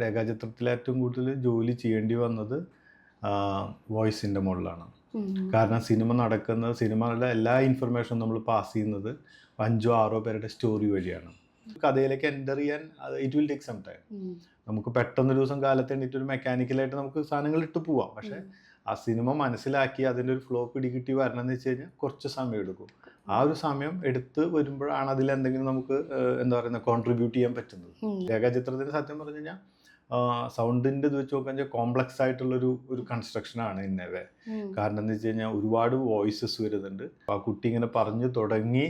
രേഖാചിത്രത്തിൽ ഏറ്റവും കൂടുതൽ ജോലി ചെയ്യേണ്ടി വന്നത് വോയിസിന്റെ മുകളിലാണ്. കാരണം സിനിമ നടക്കുന്നത് സിനിമയുടെ എല്ലാ ഇൻഫർമേഷനും നമ്മൾ പാസ് ചെയ്യുന്നത് അഞ്ചോ ആറോ പേരുടെ സ്റ്റോറി വഴിയാണ്. കഥയിലേക്ക് എന്റർ ചെയ്യാൻ it will take some time നമുക്ക് പെട്ടെന്ന് ദിവസം കാലത്ത് എണീറ്റ് ഒരു മെക്കാനിക്കലായിട്ട് നമുക്ക് സാധനങ്ങൾ ഇട്ട് പോവാം. പക്ഷേ ആ സിനിമ മനസ്സിലാക്കി അതിന്റെ ഒരു ഫ്ലോ പിടികിട്ടി വരണം എന്ന് വെച്ച് കഴിഞ്ഞാൽ കുറച്ച് സമയം എടുക്കും. ആ ഒരു സമയം എടുത്ത് വരുമ്പോഴാണ് അതിൽ എന്തെങ്കിലും നമുക്ക് എന്താ പറയുന്നത് കോൺട്രിബ്യൂട്ട് ചെയ്യാൻ പറ്റുന്നത്. രേഖാചിത്രത്തിന് സത്യം പറഞ്ഞു കഴിഞ്ഞാൽ സൗണ്ടിന്റെ ഇത് വെച്ച് നോക്കാൻ കോംപ്ലക്സ് ആയിട്ടുള്ളൊരു ഒരു കൺസ്ട്രക്ഷനാണ് ഇന്നവേ കാരണം എന്ന് വെച്ച് കഴിഞ്ഞാൽ ഒരുപാട് വോയിസസ് വരുന്നുണ്ട്. ആ കുട്ടി ഇങ്ങനെ പറഞ്ഞു തുടങ്ങി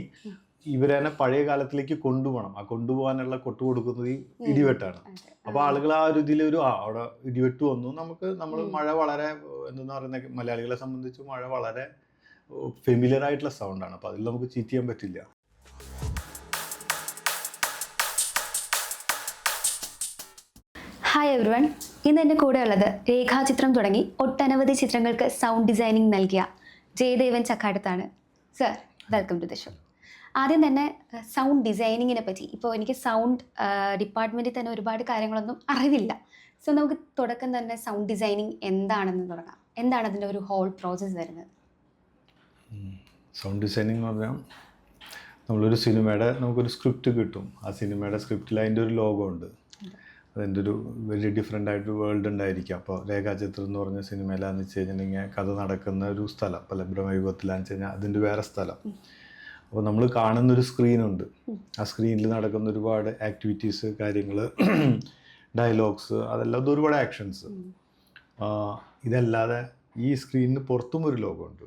ഇവരെന്നെ പഴയ കാലത്തിലേക്ക് കൊണ്ടുപോകണം. ആ കൊണ്ടുപോകാനുള്ള കൊട്ടു കൊടുക്കുന്നത് ഈ ഇടിവെട്ടാണ്. അപ്പൊ ആളുകൾ ആ ഒരു ഇതിൽ ഒരു ആ അവിടെ ഇടിവെട്ട് വന്നു. നമുക്ക് നമ്മൾ മഴ വളരെ എന്തെന്ന് പറയുന്ന മലയാളികളെ സംബന്ധിച്ച് മഴ വളരെ ഫെമിലിയർ ആയിട്ടുള്ള സൗണ്ടാണ് അപ്പൊ അതിൽ നമുക്ക് ചീറ്റ് ചെയ്യാൻ പറ്റില്ല. ഹായ് എവ്രിവൺ ഇന്ന് എന്റെ കൂടെ ഉള്ളത് രേഖാചിത്രം തുടങ്ങി ഒട്ടനവധി ചിത്രങ്ങൾക്ക് സൗണ്ട് ഡിസൈനിങ് നൽകിയ Jayadevan ചക്കാടത്താണ്. Sir welcome to the show ആദ്യം തന്നെ സൗണ്ട് ഡിസൈനിങ്ങിനെ പറ്റി. ഇപ്പോൾ എനിക്ക് സൗണ്ട് ഡിപ്പാർട്ട്മെന്റിൽ തന്നെ ഒരുപാട് കാര്യങ്ങളൊന്നും അറിവില്ല. സോ നമുക്ക് തുടക്കം തന്നെ സൗണ്ട് ഡിസൈനിങ് എന്താണെന്ന് തുടങ്ങാം. എന്താണ് അതിന്റെ ഒരു ഹോൾ പ്രോസസ്സ് വരുന്നത്? സൗണ്ട് ഡിസൈനിങ് എന്ന് പറഞ്ഞാൽ നമ്മളൊരു സിനിമയുടെ നമുക്കൊരു സ്ക്രിപ്റ്റ് കിട്ടും. ആ സിനിമയുടെ സ്ക്രിപ്റ്റിൽ അതിന്റെ ഒരു ലോഗോ ഉണ്ട്. അതിന്റെ ഒരു വലിയ ഡിഫറെന്റ് ആയിട്ട് വേൾഡ് ഉണ്ടായിരിക്കും. അപ്പോൾ രേഖാചിത്രം എന്ന് പറഞ്ഞ സിനിമയിലാന്ന് വെച്ച് കഴിഞ്ഞിട്ടുണ്ടെങ്കിൽ കഥ നടക്കുന്ന ഒരു സ്ഥലം. പല ബ്രഹ്മയുഗത്തിലാന്ന് വെച്ച് കഴിഞ്ഞാൽ അതിന്റെ വേറെ സ്ഥലം. അപ്പോൾ നമ്മൾ കാണുന്നൊരു സ്ക്രീനുണ്ട് ആ സ്ക്രീനിൽ നടക്കുന്ന ഒരുപാട് ആക്ടിവിറ്റീസ് കാര്യങ്ങൾ ഡയലോഗ്സ് അതെല്ലാം ഒരുപാട് ആക്ഷൻസ് ഇതല്ലാതെ ഈ സ്ക്രീനിന് പുറത്തും ഒരു ലോകമുണ്ട്.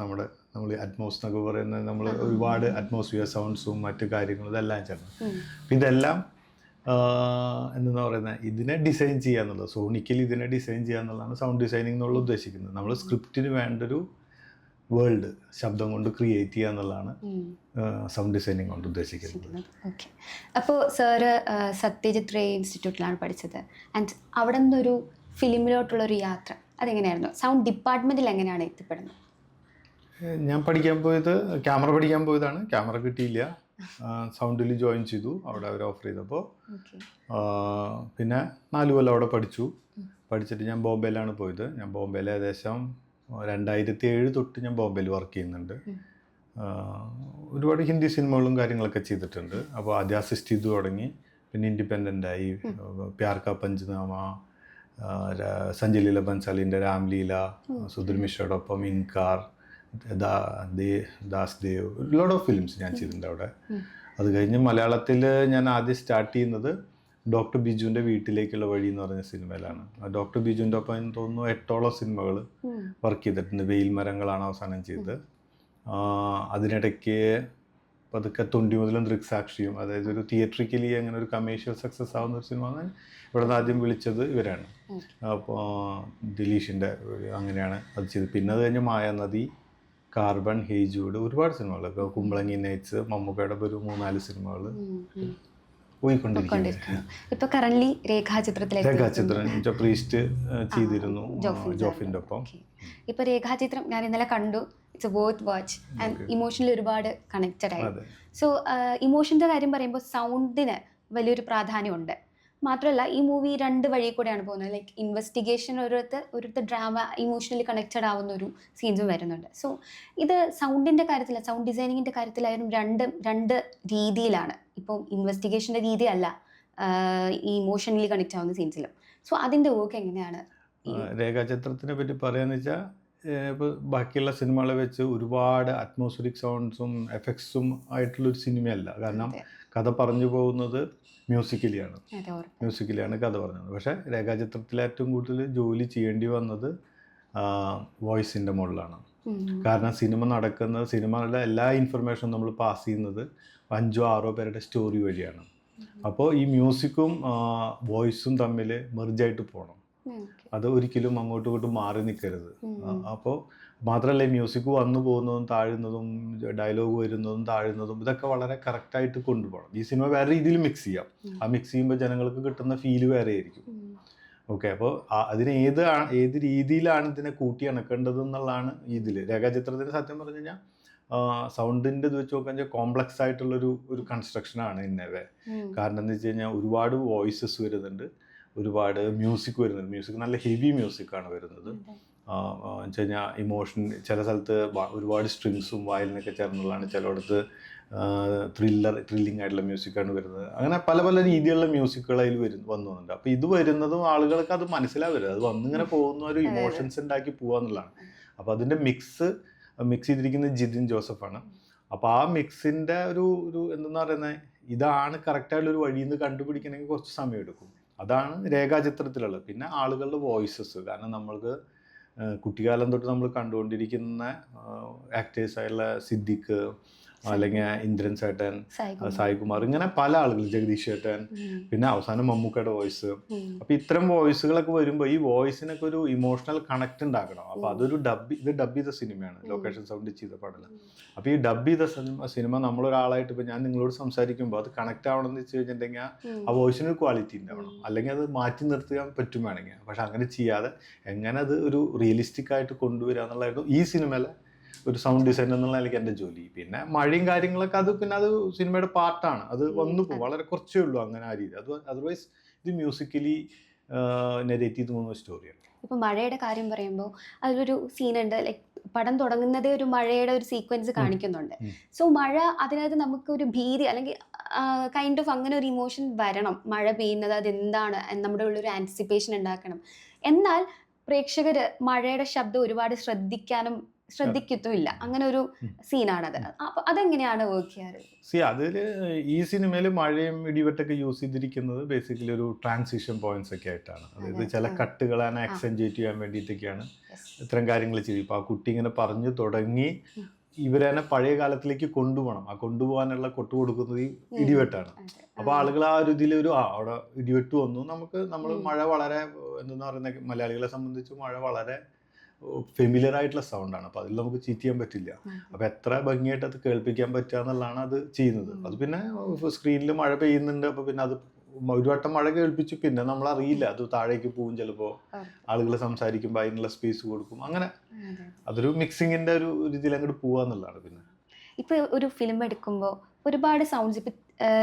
നമ്മുടെ നമ്മൾ അറ്റ്മോസ് എന്നൊക്കെ പറയുന്നത് നമ്മൾ ഒരുപാട് അറ്റ്മോസ്ഫിയർ സൗണ്ട്സും മറ്റു കാര്യങ്ങളും ഇതെല്ലാം അപ്പം ഇതെല്ലാം എന്താ പറയുന്നത് ഇതിനെ ഡിസൈൻ ചെയ്യുക എന്നുള്ളത്. ഇതിനെ ഡിസൈൻ ചെയ്യുക എന്നുള്ളതാണ് സൗണ്ട് ഡിസൈനിങ് എന്നുള്ള ഉദ്ദേശിക്കുന്നത്. നമ്മൾ സ്ക്രിപ്റ്റിന് വേണ്ടൊരു വേൾഡ് ശബ്ദം കൊണ്ട് ക്രിയേറ്റ് ചെയ്യുക എന്നുള്ളതാണ് സൗണ്ട് ഡിസൈനിങ് കൊണ്ട് ഉദ്ദേശിക്കുന്നത്. ഓക്കെ അപ്പോൾ സാറ് സത്യജിത് റേ ഇൻസ്റ്റിറ്റ്യൂട്ടിലാണ് പഠിച്ചത്. ആൻഡ് അവിടെ നിന്നൊരു ഫിലിമിലോട്ടുള്ളൊരു യാത്ര അതെങ്ങനെയായിരുന്നു? സൗണ്ട് ഡിപ്പാർട്ട്മെന്റിൽ എങ്ങനെയാണ് എത്തിപ്പെടുന്നത്? ഞാൻ പഠിക്കാൻ പോയത് ക്യാമറ പഠിക്കാൻ പോയതാണ്. ക്യാമറ കിട്ടിയില്ല. സൗണ്ടിൽ ജോയിൻ ചെയ്തു. അവിടെ അവർ ഓഫർ ചെയ്തപ്പോൾ പിന്നെ നാലു കൊല്ലം അവിടെ പഠിച്ചു. പഠിച്ചിട്ട് ഞാൻ ബോംബെയിലാണ് പോയത്. ഞാൻ ബോംബെയിൽ ഏകദേശം രണ്ടായിരത്തി ഏഴ് തൊട്ട് ഞാൻ ബോംബെയിൽ വർക്ക് ചെയ്യുന്നുണ്ട്. ഒരുപാട് ഹിന്ദി സിനിമകളും കാര്യങ്ങളൊക്കെ ചെയ്തിട്ടുണ്ട്. അപ്പോൾ ആദ്യം അസിസ്റ്റ് ചെയ്തു തുടങ്ങി. പിന്നെ ഇൻഡിപെൻഡന്റ് ആയി പ്യാർ കാ പഞ്ച്നാമ സഞ്ജലീല ബൻസാലിന്റെ Ramleela Sudhir മിശ്രയോടൊപ്പം Inkaar Daas Dev. Lot of films ഞാൻ ചെയ്തിട്ടുണ്ട് അവിടെ. അത് കഴിഞ്ഞ് മലയാളത്തിൽ ഞാൻ ആദ്യം സ്റ്റാർട്ട് ചെയ്യുന്നത് ഡോക്ടർ ബിജുവിന്റെ വീട്ടിലേക്കുള്ള വഴി എന്ന് പറഞ്ഞ സിനിമയിലാണ്. ഡോക്ടർ ബിജുവിന്റെ ഒപ്പം എനിക്ക് തോന്നുന്നു എട്ടോളം സിനിമകൾ വർക്ക് ചെയ്തിട്ടുണ്ട്. വെയിൽ മരങ്ങളാണ് അവസാനം ചെയ്തത്. അതിനിടയ്ക്ക് പതുക്കെ തൊണ്ടി മുതലും ദൃക്സാക്ഷിയും അതായത് ഒരു തിയേറ്ററിക്കലി അങ്ങനെ ഒരു കമേഴ്ഷ്യൽ സക്സസ് ആവുന്ന ഒരു സിനിമ ഇവിടെ നിന്ന് ആദ്യം വിളിച്ചത് ഇവരാണ്. അപ്പോൾ ദിലീഷിന്റെ അങ്ങനെയാണ് അത് ചെയ്തത്. പിന്നെ അത് കഴിഞ്ഞ് മായാനദി കാർബൺ ഹേജൂഡ് ഒരുപാട് സിനിമകൾ കുമ്പളങ്ങി നൈറ്റ്സ് മമ്മൂക്കയുടെ ഒരു മൂന്നാൽ സിനിമകൾ ഇപ്പൊ കറന്റ് രേഖാചിത്രത്തിലേക്ക് രേഖാചിത്രം പ്രീസ്റ്റ് ചെയ്തിരുന്നു. ജോഫിന്റെ ഒപ്പം. ഇപ്പൊ രേഖാചിത്രം ഞാൻ ഇന്നലെ കണ്ടു. ഇറ്റ്സ് വർത്ത് വാച്ച് ആൻഡ് ഇമോഷനിൽ ഒരുപാട് കണക്റ്റഡ് ആയി. സോ ഇമോഷന്റെ കാര്യം പറയുമ്പോൾ സൗണ്ടിന് വലിയൊരു പ്രാധാന്യമുണ്ട്. മാത്രമല്ല ഈ മൂവി രണ്ട് വഴി കൂടെയാണ് പോകുന്നത്. ലൈക്ക് ഇൻവെസ്റ്റിഗേഷൻ ഒരിടത്ത് ഒരിടത്ത് ഡ്രാമ ഇമോഷണലി കണക്റ്റഡ് ആവുന്ന ഒരു സീൻസും വരുന്നുണ്ട്. സോ ഇത് സൗണ്ടിന്റെ കാര്യത്തിൽ സൗണ്ട് ഡിസൈനിങ്ങിന്റെ കാര്യത്തിലായാലും രണ്ട് രണ്ട് രീതിയിലാണ്. ഇപ്പോൾ ഇൻവെസ്റ്റിഗേഷന്റെ രീതിയല്ല ഈ ഇമോഷണലി കണക്റ്റ് ആവുന്ന സീൻസിലും സോ അതിന്റെ വർക്ക് എങ്ങനെയാണ്? രേഖാചിത്രത്തിനെ പറ്റി പറയാന്ന് വെച്ചാൽ ഇപ്പോൾ ബാക്കിയുള്ള സിനിമകളെ വെച്ച് ഒരുപാട് അറ്റ്മോസ്ഫിയറിക് സൗണ്ട്സും എഫക്ട്സും ആയിട്ടുള്ളൊരു സിനിമയല്ല. കാരണം. കഥ പറഞ്ഞു പോകുന്നത് മ്യൂസിക്കലിയാണ് മ്യൂസിക്കലിയാണ് കഥ പറഞ്ഞത്. പക്ഷേ രേഖാചിത്രത്തിൽ ഏറ്റവും കൂടുതൽ ജോലി ചെയ്യേണ്ടി വന്നത് വോയിസിന്റെ മുകളിലാണ്. കാരണം സിനിമ നടക്കുന്നത് സിനിമയുടെ എല്ലാ ഇൻഫർമേഷനും നമ്മൾ പാസ് ചെയ്യുന്നത് അഞ്ചോ ആറോ പേരുടെ സ്റ്റോറി വഴിയാണ്. അപ്പോൾ ഈ മ്യൂസിക്കും വോയിസും തമ്മിൽ മെർജായിട്ട് പോകണം അത് ഒരിക്കലും അങ്ങോട്ടും ഇങ്ങോട്ടും മാറി നിൽക്കരുത്. അപ്പോൾ മാത്രമല്ല ഈ മ്യൂസിക് വന്നു പോകുന്നതും താഴുന്നതും ഡയലോഗ് വരുന്നതും താഴുന്നതും ഇതൊക്കെ വളരെ കറക്റ്റായിട്ട് കൊണ്ടുപോകണം. ഈ സിനിമ വേറെ രീതിയിൽ മിക്സ് ചെയ്യാം. ആ മിക്സ് ചെയ്യുമ്പോൾ ജനങ്ങൾക്ക് കിട്ടുന്ന ഫീൽ വേറെ ആയിരിക്കും. ഓക്കെ അപ്പോൾ അതിന് ഏത് ഏത് രീതിയിലാണ് ഇതിനെ കൂട്ടി അണക്കേണ്ടത് എന്നുള്ളതാണ് ഇതിൽ രേഖാചിത്രത്തിന് സത്യം പറഞ്ഞു കഴിഞ്ഞാൽ സൗണ്ടിന്റെ ഇത് വെച്ച് നോക്കാൻ കോംപ്ലക്സ് ആയിട്ടുള്ളൊരു ഒരു കൺസ്ട്രക്ഷനാണ് ഇന്നവേ കാരണം എന്താ വെച്ച് കഴിഞ്ഞാൽ ഒരുപാട് വോയിസസ് വരുന്നുണ്ട്. ഒരുപാട് മ്യൂസിക് വരുന്നുണ്ട്. മ്യൂസിക് നല്ല ഹെവി മ്യൂസിക്കാണ് വരുന്നത്. വെച്ച് കഴിഞ്ഞാൽ ഇമോഷൻ ചില സ്ഥലത്ത് ഒരുപാട് സ്ട്രിങ്സും വയലിനൊക്കെ ചേർന്നുള്ളതാണ് ചിലയിടത്ത് ത്രില്ലർ ത്രില്ലിംഗ് ആയിട്ടുള്ള മ്യൂസിക്കാണ് വരുന്നത്. അങ്ങനെ പല പല രീതിയിലുള്ള മ്യൂസിക്കുകൾ അതിൽ വരും വന്നുണ്ട് അപ്പോൾ ഇത് വരുന്നതും ആളുകൾക്ക് അത് മനസ്സിലാവരുത്. അത് വന്നിങ്ങനെ പോകുന്ന ഒരു ഇമോഷൻസ് ഉണ്ടാക്കി പോകാന്നുള്ളതാണ് അപ്പോൾ അതിന്റെ മിക്സ് മിക്സ് ചെയ്തിരിക്കുന്നത് ജിതിൻ ജോസഫാണ് അപ്പോൾ ആ മിക്സിന്റെ ഒരു ഒരു എന്തെന്ന് പറയുന്നത് ഇതാണ് കറക്റ്റായിട്ടുള്ള ഒരു വഴിയിൽ നിന്ന് കണ്ടുപിടിക്കണമെങ്കിൽ കുറച്ച് സമയം എടുക്കും. അതാണ് രേഖാചിത്രത്തിലുള്ളത്. പിന്നെ ആളുകളുടെ വോയിസസ് കാരണം നമ്മൾക്ക് കുട്ടിക്കാലം തൊട്ട് നമ്മൾ കണ്ടുകൊണ്ടിരിക്കുന്ന ആക്ടേഴ്സായുള്ള സിദ്ദിഖ് അല്ലെങ്കിൽ ഇന്ദ്രൻ ചേട്ടൻ സായികുമാർ. ഇങ്ങനെ പല ആളുകൾ ജഗദീഷ് ചേട്ടൻ പിന്നെ അവസാനം മമ്മൂക്കയുടെ വോയിസ്. അപ്പൊ ഇത്തരം വോയിസുകളൊക്കെ വരുമ്പോൾ ഈ വോയിസിനൊക്കെ ഒരു ഇമോഷണൽ കണക്ട് ഉണ്ടാക്കണം. അപ്പൊ അതൊരു ഡബ് ഇത് ഡബ് ചെയ്ത സിനിമയാണ് ലൊക്കേഷൻ സൗണ്ട് ചെയ്ത പടം അപ്പൊ ഈ ഡബ് ചെയ്ത സിനിമ സിനിമ നമ്മളൊരാളായിട്ട് ഇപ്പൊ ഞാൻ നിങ്ങളോട് സംസാരിക്കുമ്പോൾ അത് കണക്ട് ആവണം എന്ന് വെച്ച് കഴിഞ്ഞിട്ടുണ്ടെങ്കിൽ ആ വോയിസിന് ഒരു ക്വാളിറ്റി ഉണ്ടാവണം അല്ലെങ്കിൽ അത് മാറ്റി നിർത്താൻ പറ്റും വേണമെങ്കിൽ. പക്ഷെ അങ്ങനെ ചെയ്യാതെ എങ്ങനെ അത് ഒരു റിയലിസ്റ്റിക് ആയിട്ട് കൊണ്ടുവരിക എന്നുള്ളതായിരുന്നു ഈ സിനിമയിലെ ഒരു സൗണ്ട് ഡിസൈൻ എന്നുള്ള നിലയ്ക്ക് എന്റെ ജോലി. പിന്നെ മഴയും കാര്യങ്ങളൊക്കെ അത് പിന്നെ അത് സിനിമയുടെ പാർട്ടാണ് അത് വന്നു പോകും. വളരെ കുറച്ചേ ഉള്ളൂ അങ്ങനെ ആ രീതി. അത് അതർവൈസ് ഇത് മ്യൂസിക്കലി നെഗറ്റീവ് ചെയ്ത് പോകുന്ന സ്റ്റോറിയാണ് ഇപ്പൊ മഴയുടെ കാര്യം പറയുമ്പോൾ അതിലൊരു സീനുണ്ട് ലൈക്ക് പടം തുടങ്ങുന്നതേ ഒരു മഴയുടെ ഒരു സീക്വൻസ് കാണിക്കുന്നുണ്ട്. സോ മഴ അതിനകത്ത് നമുക്ക് ഒരു ഭീതി അല്ലെങ്കിൽ കൈൻഡ് ഓഫ് അങ്ങനെ ഒരു ഇമോഷൻ വരണം. മഴ പെയ്യുന്നത് അത് എന്താണ് നമ്മുടെ നമ്മുടെ ഉള്ളൊരു ആന്റിസിപ്പേഷൻ ഉണ്ടാക്കണം. എന്നാൽ പ്രേക്ഷകർ മഴയുടെ ശബ്ദം ഒരുപാട് ശ്രദ്ധിക്കാനും ശ്രദ്ധിക്കത്തുമില്ല. അങ്ങനെ ഒരു. സീനാണത്. അപ്പൊ അതെങ്ങനെയാണ് വർക്ക് ചെയ്യാറ്? സി അതിൽ ഈ സിനിമയിൽ മഴയും ഇടിവെട്ടൊക്കെ യൂസ് ചെയ്തിരിക്കുന്നത് ബേസിക്കലി ഒരു ട്രാൻസിഷൻ പോയിന്റ്സ് ഒക്കെ ആയിട്ടാണ്. അതായത് ചില കട്ടുകൾ ആക്സെന്റേറ്റ് ചെയ്യാൻ വേണ്ടിയിട്ടൊക്കെയാണ് ഇത്തരം കാര്യങ്ങൾ ചെയ്യും ഇപ്പോൾ ആ കുട്ടി ഇങ്ങനെ പറഞ്ഞു തുടങ്ങി. ഇവരെന്നെ പഴയ കാലത്തിലേക്ക് കൊണ്ടുപോകണം. ആ കൊണ്ടുപോകാനുള്ള കൊട്ടു കൊടുക്കുന്നത് ഈ ഇടിവെട്ടാണ്. അപ്പൊ അപ്പോൾ ആളുകൾ ആ ഒരു ഇതിൽ ഒരു ആ അവിടെ ഇടിവെട്ട് വന്നു. നമുക്ക് നമ്മൾ മഴ വളരെ എന്തെന്ന് പറയുന്ന മലയാളികളെ സംബന്ധിച്ച് മഴ വളരെ ഫെമിലിയർ ആയിട്ടുള്ള സൗണ്ടാണ് അപ്പോൾ അതിൽ നമുക്ക് ചീറ്റ് ചെയ്യാൻ പറ്റില്ല. അപ്പോൾ എത്ര ഭംഗിയായിട്ട് അത് കേൾപ്പിക്കാൻ പറ്റുക എന്നുള്ളതാണ് അത് ചെയ്യുന്നത്. അത് പിന്നെ സ്ക്രീനിൽ മഴ പെയ്യുന്നുണ്ട് അപ്പോൾ പിന്നെ അത് ഒരു വട്ടം മഴ കേൾപ്പിച്ചു പിന്നെ നമ്മൾ അറിയില്ല അത് താഴേക്ക് പോകും ചിലപ്പോൾ. ആളുകൾ സംസാരിക്കുമ്പോൾ അതിനുള്ള സ്പേസ് കൊടുക്കും. അങ്ങനെ അതൊരു മിക്സിങ്ങിന്റെ ഒരു രീതിയിൽ അങ്ങോട്ട് അങ്ങോട്ട് പോവാന്നുള്ളതാണ് പിന്നെ. ഇപ്പൊ ഒരു ഫിലിം എടുക്കുമ്പോൾ ഒരുപാട് സൗണ്ട്സ് ഇപ്പൊ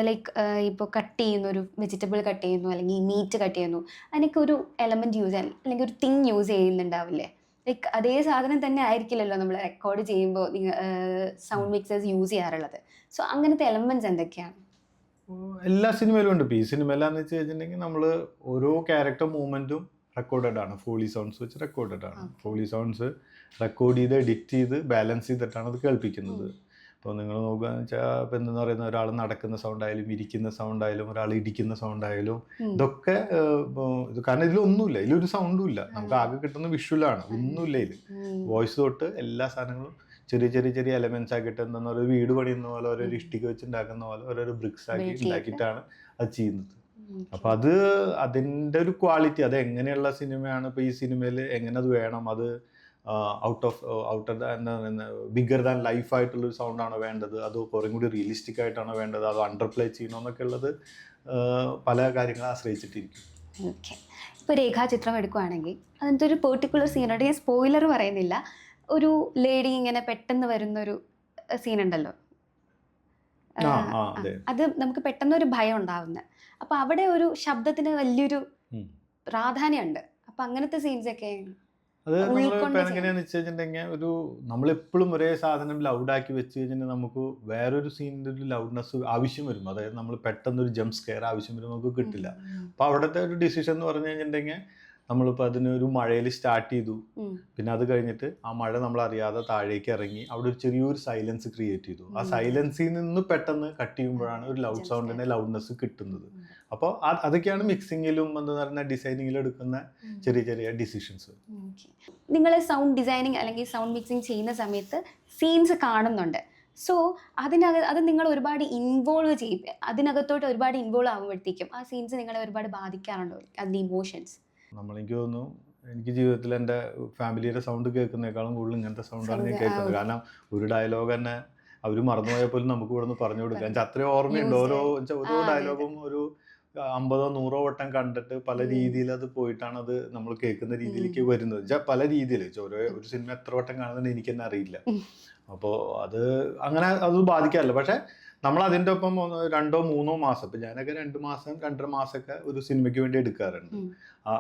ലൈക്ക് ഇപ്പോൾ കട്ട് ചെയ്യുന്നു. ഒരു വെജിറ്റബിൾ കട്ട് ചെയ്യുന്നു അല്ലെങ്കിൽ മീറ്റ് കട്ട് ചെയ്യുന്നു. അതിനൊക്കെ ഒരു എലമെന്റ് യൂസ് ചെയ്യാൻ അല്ലെങ്കിൽ ഒരു തിങ് യൂസ് ചെയ്യുന്നുണ്ടാവില്ലേ? ലൈക്ക് അതേ സാധനം തന്നെ ആയിരിക്കില്ലല്ലോ നമ്മൾ റെക്കോർഡ് ചെയ്യുമ്പോൾ നിങ്ങൾ സൗണ്ട് മിക്സേഴ്സ് യൂസ് ചെയ്യാറുള്ളത്. സോ അങ്ങനത്തെ എലമെന്റ്സ് എന്തൊക്കെയാണ്? എല്ലാ സിനിമയിലും ഉണ്ട്. ഈ എന്ന് വെച്ച് കഴിഞ്ഞിട്ടുണ്ടെങ്കിൽ നമ്മൾ ഓരോ ക്യാരക്ടർ മൂവ്മെന്റും റെക്കോർഡഡ് ആണ്. ഫോളി സൗണ്ട്സ് വെച്ച് റെക്കോർഡഡ് ആണ്. ഫോളി സൗണ്ട്സ് റെക്കോർഡ് ചെയ്ത് എഡിറ്റ് ചെയ്ത് ബാലൻസ് ചെയ്തിട്ടാണ് അത് കേൾപ്പിക്കുന്നത്. ഇപ്പോൾ നിങ്ങൾ നോക്കുകയെന്ന് വെച്ചാൽ ഇപ്പം എന്തെന്ന് പറയുന്ന ഒരാൾ നടക്കുന്ന സൗണ്ടായാലും ഇരിക്കുന്ന സൗണ്ടായാലും ഒരാൾ ഇടിക്കുന്ന സൗണ്ടായാലും. ഇതൊക്കെ കാരണം ഇതിലൊന്നുമില്ല ഇതിലൊരു സൗണ്ടും ഇല്ല നമുക്ക് ആകെ കിട്ടുന്ന വിഷ്വലാണ്. ഒന്നുമില്ല ഇതിൽ. വോയിസ് തൊട്ട് എല്ലാ സാധനങ്ങളും ചെറിയ ചെറിയ ചെറിയ എലമെന്റ്സ് ആക്കിയിട്ട് എന്താ ഒരു വീട് പണിയുന്ന പോലെ ഓരോ ഇഷ്ടിക വെച്ച് ഉണ്ടാക്കുന്ന പോലെ ഓരോരോ ബ്രിക്സ് ആക്കി ഉണ്ടാക്കിയിട്ടാണ് അത് ചെയ്യുന്നത്. അപ്പൊ അത് അതിന്റെ ഒരു ക്വാളിറ്റി അത് എങ്ങനെയുള്ള സിനിമയാണ് ഇപ്പൊ ഈ സിനിമയിൽ എങ്ങനെ അത് വേണം? അത് ഔട്ട് ഓഫ് ഔട്ട് എന്താ ബിഗർ ദാൻ ലൈഫ് ആയിട്ടുള്ള ഒരു സൗണ്ട് ആണോ വേണ്ടത്. അതോ കുറേ കൂടി റിയലിസ്റ്റിക് ആയിട്ടാണോ വേണ്ടത്. അതോ അണ്ടർ പ്ലേ ചെയ്യണോ എന്നൊക്കെ ഉള്ളത് പല കാര്യങ്ങളെ ആശ്രയിച്ചിട്ടിരിക്കും. ഓക്കെ ഇപ്പോൾ രേഖാചിത്രം എടുക്കുവാണെങ്കിൽ അതിന്റെ ഒരു പെർട്ടിക്കുലർ സീനുണ്ട് ഞാൻ സ്പോയിലർ പറയുന്നില്ല. ഒരു ലേഡി ഇങ്ങനെ പെട്ടെന്ന് വരുന്നൊരു സീനുണ്ടല്ലോ ആ. അതെ. നമുക്ക് പെട്ടെന്ന് ഒരു ഭയം ഉണ്ടാവുന്നത് അപ്പൊ അവിടെ ഒരു ശബ്ദത്തിന് വലിയൊരു. പ്രാധാന്യമുണ്ട്. അപ്പൊ അങ്ങനത്തെ സീൻസ് ഒക്കെ അത് എങ്ങനെയാണെന്ന് എങ്ങനെയാന്ന് വെച്ച് കഴിഞ്ഞിട്ടുണ്ടെങ്കിൽ ഒരു നമ്മളെപ്പോഴും ഒരേ സാധനം ലൗഡാക്കി വെച്ച് കഴിഞ്ഞിട്ടുണ്ടെങ്കിൽ നമുക്ക് വേറൊരു സീനിന്റെ ഒരു ലൗഡ്നെസ് ആവശ്യം വരും. അതായത് നമ്മൾ പെട്ടെന്ന് ഒരു ജംപ് സ്കെയർ ആവശ്യം വരും നമുക്ക് കിട്ടില്ല. അപ്പോൾ അവിടുത്തെ ഒരു ഡിസിഷൻ എന്ന് പറഞ്ഞു കഴിഞ്ഞിട്ടുണ്ടെങ്കിൽ നമ്മളിപ്പോൾ അതിനൊരു മഴയിൽ സ്റ്റാർട്ട് ചെയ്തു. പിന്നെ അത് കഴിഞ്ഞിട്ട് ആ മഴ നമ്മൾ അറിയാതെ താഴേക്ക് ഇറങ്ങി അവിടെ ഒരു ചെറിയൊരു സൈലൻസ് ക്രിയേറ്റ് ചെയ്തു. ആ സൈലൻസിൽ നിന്ന് പെട്ടെന്ന് കട്ട് ചെയ്യുമ്പോഴാണ് ഒരു ലൗഡ് സൗണ്ടിന്റെ. ലൗഡ്നെസ് കിട്ടുന്നത്. അപ്പോൾ അതൊക്കെയാണ് മിക്സിങ്ങിലും എന്താ പറഞ്ഞ ഡിസൈനിങ്ങിലും എടുക്കുന്ന ചെറിയ ചെറിയ ഡിസിഷൻസ് നിങ്ങൾ സൗണ്ട് ഡിസൈനിങ് അല്ലെങ്കിൽ സൗണ്ട് മിക്സിങ് ചെയ്യുന്ന സമയത്ത് സീൻസ് കാണുന്നുണ്ട്. സോ അതിനകത്ത് അത് നിങ്ങൾ ഒരുപാട് ഇൻവോൾവ് ചെയ്യും. അതിനകത്തോട്ട് ഒരുപാട് ഇൻവോൾവ് ആകുമ്പോഴത്തേക്കും ആ സീൻസ് നിങ്ങളെ ഒരുപാട് ബാധിക്കാറുണ്ടോ? അതിന്റെ ഇമോഷൻസ് നമ്മളെനിക്ക് തോന്നുന്നു എനിക്ക് ജീവിതത്തിൽ എന്റെ ഫാമിലിയുടെ സൗണ്ട് കേൾക്കുന്നേക്കാളും കൂടുതൽ ഇങ്ങനത്തെ സൗണ്ടാണ് ഞാൻ കേൾക്കുന്നത്. കാരണം ഒരു ഡയലോഗ് തന്നെ അവർ മറന്നുപോയാൽ പോലും നമുക്ക് ഇവിടെ നിന്ന് പറഞ്ഞു കൊടുക്കാം അത്രയും ഓർമ്മയുണ്ട്. ഓരോ. ഓരോ. ഡയലോഗും ഒരു അമ്പതോ നൂറോ വട്ടം കണ്ടിട്ട് പല. രീതിയിൽ അത് പോയിട്ടാണ് അത് നമ്മൾ കേൾക്കുന്ന രീതിയിലേക്ക് വരുന്നത്. പല രീതിയിൽ. ഓരോ ഒരു സിനിമ എത്ര വട്ടം കാണുന്നുണ്ട് എനിക്കെന്നെ അറിയില്ല. അപ്പോൾ അത് അങ്ങനെ അത് ബാധിക്കാറില്ല. പക്ഷേ നമ്മൾ അതിന്റെ ഒപ്പം രണ്ടോ മൂന്നോ മാസം ഇപ്പം ഞാനൊക്കെ രണ്ട് മാസം രണ്ടര മാസമൊക്കെ ഒരു സിനിമയ്ക്ക് വേണ്ടി എടുക്കാറുണ്ട്.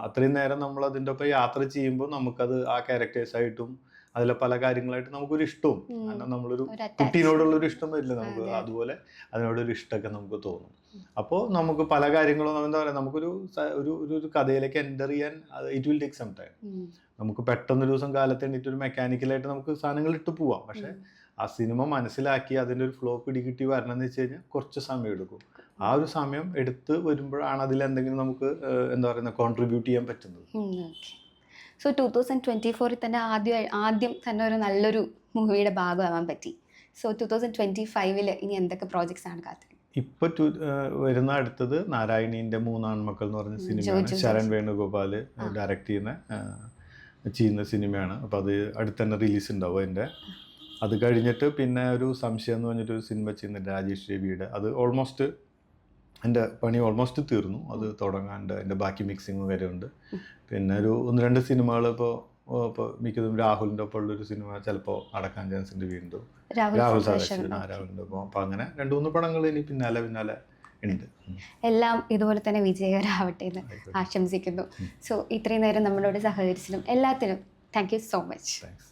അത്രയും നേരം നമ്മൾ അതിന്റെ ഒപ്പം യാത്ര ചെയ്യുമ്പോൾ നമുക്കത് ആ ക്യാരക്ടേഴ്സായിട്ടും അതിലെ പല കാര്യങ്ങളായിട്ട് നമുക്കൊരു ഇഷ്ടവും. കാരണം നമ്മളൊരു കുട്ടീനോടുള്ളൊരു ഇഷ്ടം വരില്ല നമുക്ക്. അതെ, അതെ. അതുപോലെ അതിനോടൊരു ഇഷ്ടമൊക്കെ നമുക്ക് തോന്നും. അപ്പോൾ നമുക്ക് പല കാര്യങ്ങളും എന്താ പറയുക നമുക്കൊരു ഒരു ഒരു ഒരു കഥയിലേക്ക് എന്റർ ചെയ്യാൻ it will take some time നമുക്ക് പെട്ടെന്ന് ഒരു ദിവസം കാലത്ത് എണ്ണിട്ട് ഒരു മെക്കാനിക്കലായിട്ട് നമുക്ക് സാധനങ്ങൾ ഇട്ട് പോവാം. പക്ഷെ ആ സിനിമ മനസ്സിലാക്കി അതിന്റെ ഒരു ഫ്ലോ പിടികിട്ടി വരണം എന്ന് വെച്ച് കഴിഞ്ഞാൽ കുറച്ച് സമയം എടുക്കും. ആ ഒരു സമയം എടുത്ത് വരുമ്പോഴാണ് അതിൽ എന്തെങ്കിലും നമുക്ക് എന്താ പറയുക കോൺട്രിബ്യൂട്ട് ചെയ്യാൻ പറ്റുന്നത്. സോ ടു തൗസൻഡ് ട്വന്റി ഫോറിൽ തന്നെ ആദ്യം ആദ്യം തന്നെ ഒരു നല്ലൊരു മൂവിയുടെ ഭാഗമാവാൻ പറ്റി. സോ ടു തൗസൻഡ് ട്വന്റി ഫൈവിൽ ഇനി എന്തൊക്കെ പ്രോജക്ട്സ് ആണ് കാത്തിരിക്കുന്നത്? ഇപ്പൊ വരുന്ന അടുത്തത് നാരായണീന്റെ മൂന്നാൺമക്കൾ എന്ന് പറഞ്ഞ സിനിമയാണ്. ശരൺ. വേണുഗോപാൽ ഡയറക്റ്റ് ചെയ്യുന്ന ചെയ്യുന്ന സിനിമയാണ്. അപ്പോൾ അത് അടുത്ത് തന്നെ റിലീസ് ഉണ്ടാവും അതിന്റെ അത് കഴിഞ്ഞിട്ട് പിന്നെ ഒരു സംശയം എന്ന് പറഞ്ഞിട്ട് ഒരു സിനിമ ചെയ്യുന്ന രാജേഷ് രവിയുടെ. അത് ഓൾമോസ്റ്റ് എന്റെ പണി ഓൾമോസ്റ്റ് തീർന്നു. അത് തുടങ്ങാണ്ട് എന്റെ ബാക്കി മിക്സിങ് വരെ ഉണ്ട്. പിന്നെ ഒരു ഒന്ന് രണ്ട് സിനിമകൾ ഇപ്പോൾ ഇപ്പോൾ മിക്കതും രാഹുലിന്റെ ഒപ്പം ഉള്ളൊരു സിനിമ ചിലപ്പോൾ നടക്കാൻ ചാൻസ് ഉണ്ട് വീണ്ടും. രാഹുൽ സദാശിവൻ. ആ രാഹുലിന്റെ ഒപ്പം. അപ്പോൾ അങ്ങനെ രണ്ട് മൂന്ന് പടങ്ങൾ ഇനി പിന്നാലെ പിന്നാലെ ഉണ്ട്. എല്ലാം ഇതുപോലെ തന്നെ വിജയകരമാവട്ടെ എന്ന് ആശംസിക്കുന്നു. സോ ഇത്രയും നേരം നമ്മളോട് സഹകരിച്ചതിനും എല്ലാത്തിനും thank you so much thanks